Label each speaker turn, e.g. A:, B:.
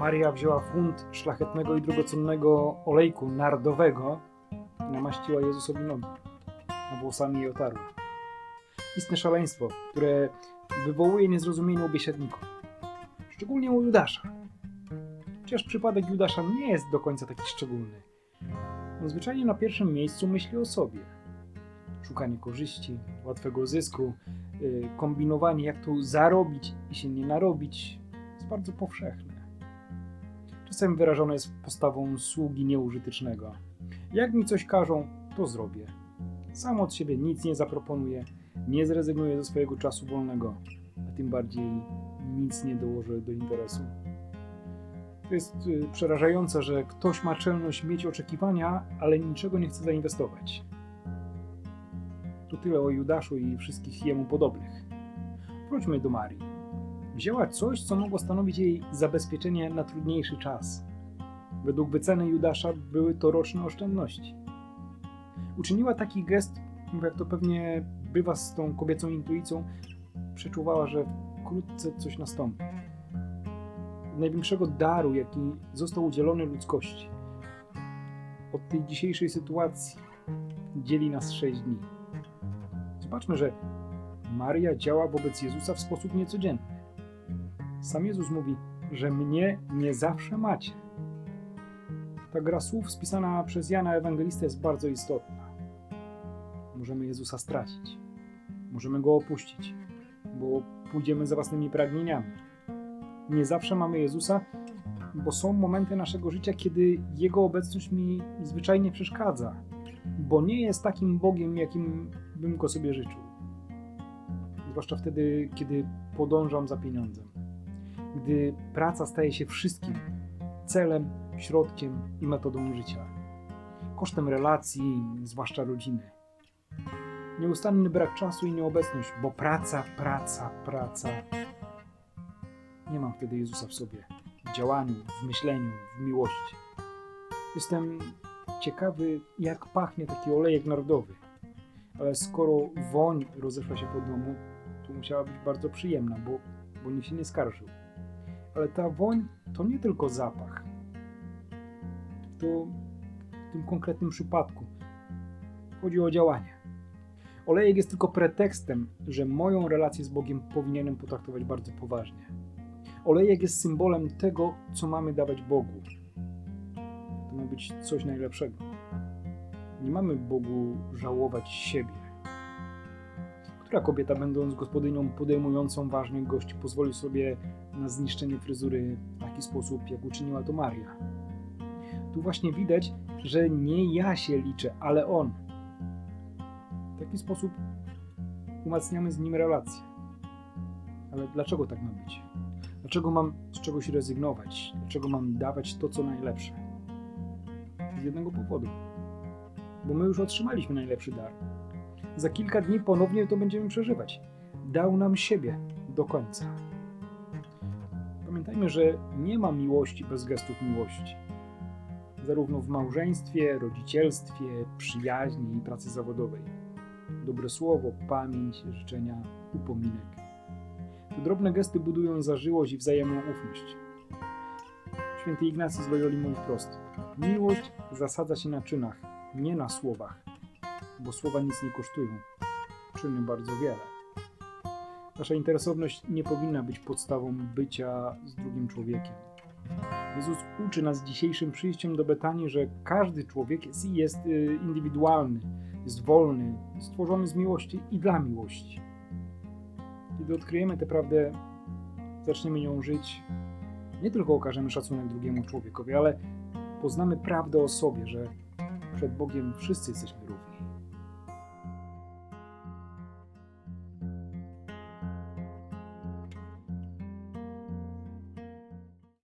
A: Maria wzięła funt szlachetnego i drogocennego olejku nardowego i namaściła Jezusowi nogi, a włosami je otarła. Istne szaleństwo, które wywołuje niezrozumienie u biesiadników, szczególnie u Judasza. Chociaż przypadek Judasza nie jest do końca taki szczególny. On zwyczajnie na pierwszym miejscu myśli o sobie. Szukanie korzyści, łatwego zysku, yy, kombinowanie jak tu zarobić i się nie narobić jest bardzo powszechne. Czasem wyrażone jest postawą sługi nieużytecznego. Jak mi coś każą, to zrobię. Sam od siebie nic nie zaproponuję, nie zrezygnuję ze swojego czasu wolnego, a tym bardziej nic nie dołożę do interesu. To jest y, przerażające, że ktoś ma czelność mieć oczekiwania, ale niczego nie chce zainwestować. To tyle o Judaszu i wszystkich jemu podobnych. Wróćmy do Marii. Wzięła coś, co mogło stanowić jej zabezpieczenie na trudniejszy czas. Według wyceny Judasza były to roczne oszczędności. Uczyniła taki gest, jak to pewnie bywa z tą kobiecą intuicją, przeczuwała, że wkrótce coś nastąpi. Największego daru, jaki został udzielony ludzkości. Od tej dzisiejszej sytuacji dzieli nas sześć dni. Zobaczmy, że Maria działa wobec Jezusa w sposób niecodzienny. Sam Jezus mówi, że mnie nie zawsze macie. Ta gra słów spisana przez Jana Ewangelistę jest bardzo istotna. Możemy Jezusa stracić. Możemy Go opuścić, bo pójdziemy za własnymi pragnieniami. Nie zawsze mamy Jezusa, bo są momenty naszego życia, kiedy Jego obecność mi zwyczajnie przeszkadza, bo nie jest takim Bogiem, jakim bym Go sobie życzył. Zwłaszcza wtedy, kiedy podążam za pieniądzem. Gdy praca staje się wszystkim celem, środkiem i metodą życia. Kosztem relacji, zwłaszcza rodziny. Nieustanny brak czasu i nieobecność, bo praca, praca, praca. Nie mam wtedy Jezusa w sobie, w działaniu, w myśleniu, w miłości. Jestem ciekawy, jak pachnie taki olejek narodowy. Ale skoro woń rozeszła się po domu, to musiała być bardzo przyjemna, bo, bo nikt się nie skarżył. Ale ta woń to nie tylko zapach. To w tym konkretnym przypadku chodzi o działanie. Olejek jest tylko pretekstem, że moją relację z Bogiem powinienem potraktować bardzo poważnie. Olejek jest symbolem tego, co mamy dawać Bogu. To ma być coś najlepszego. Nie mamy Bogu żałować siebie. Która kobieta, będąc gospodynią podejmującą ważnych gości, pozwoli sobie na zniszczenie fryzury w taki sposób, jak uczyniła to Maria? Tu właśnie widać, że nie ja się liczę, ale On. W taki sposób umacniamy z Nim relację. Ale dlaczego tak ma być? Dlaczego mam z czegoś rezygnować? Dlaczego mam dawać to, co najlepsze? Z jednego powodu. Bo my już otrzymaliśmy najlepszy dar. Za kilka dni ponownie to będziemy przeżywać. Dał nam siebie do końca. Pamiętajmy, że nie ma miłości bez gestów miłości. Zarówno w małżeństwie, rodzicielstwie, przyjaźni i pracy zawodowej. Dobre słowo, pamięć, życzenia, upominek. Te drobne gesty budują zażyłość i wzajemną ufność. Święty Ignacy z Loyoli mówi wprost. Miłość zasadza się na czynach, nie na słowach, bo słowa nic nie kosztują, czyny bardzo wiele. Nasza interesowność nie powinna być podstawą bycia z drugim człowiekiem. Jezus uczy nas dzisiejszym przyjściem do Betanii, że każdy człowiek jest, jest y, indywidualny, jest wolny, stworzony z miłości i dla miłości. Kiedy odkryjemy tę prawdę, zaczniemy nią żyć, nie tylko okażemy szacunek drugiemu człowiekowi, ale poznamy prawdę o sobie, że przed Bogiem wszyscy jesteśmy